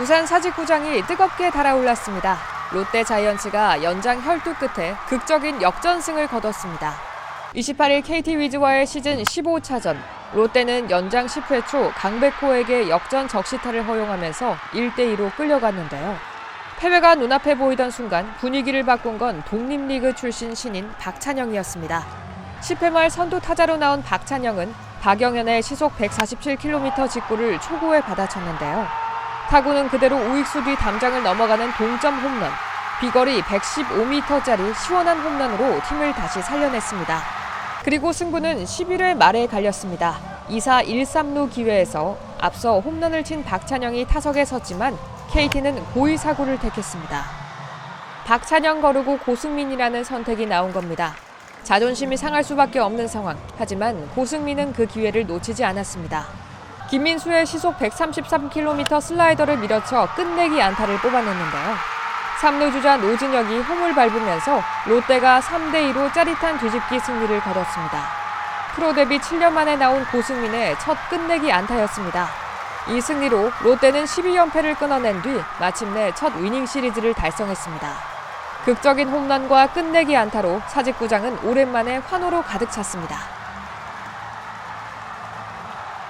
부산 사직구장이 뜨겁게 달아올랐습니다. 롯데 자이언츠가 연장 혈투 끝에 극적인 역전승을 거뒀습니다. 28일 KT 위즈와의 시즌 15차전 롯데는 연장 10회 초 강백호에게 역전 적시타를 허용하면서 1대2로 끌려갔는데요. 패배가 눈앞에 보이던 순간 분위기를 바꾼 건 독립리그 출신 신인 박찬영이었습니다. 10회 말 선두 타자로 나온 박찬영은 박영현의 시속 147km 직구를 초구에 받아쳤는데요. 타구는 그대로 우익수 뒤 담장을 넘어가는 동점 홈런. 비거리 115m짜리 시원한 홈런으로 팀을 다시 살려냈습니다. 그리고 승부는 11회 말에 갈렸습니다. 2사 1-3루 기회에서 앞서 홈런을 친 박찬영이 타석에 섰지만 KT는 고의 사구를 택했습니다. 박찬영 거르고 고승민이라는 선택이 나온 겁니다. 자존심이 상할 수밖에 없는 상황. 하지만 고승민은 그 기회를 놓치지 않았습니다. 김민수의 시속 133km 슬라이더를 밀어쳐 끝내기 안타를 뽑아냈는데요. 3루 주자 노진혁이 홈을 밟으면서 롯데가 3대2로 짜릿한 뒤집기 승리를 거뒀습니다. 프로 데뷔 7년 만에 나온 고승민의 첫 끝내기 안타였습니다. 이 승리로 롯데는 12연패를 끊어낸 뒤 마침내 첫 위닝 시리즈를 달성했습니다. 극적인 홈런과 끝내기 안타로 사직구장은 오랜만에 환호로 가득 찼습니다.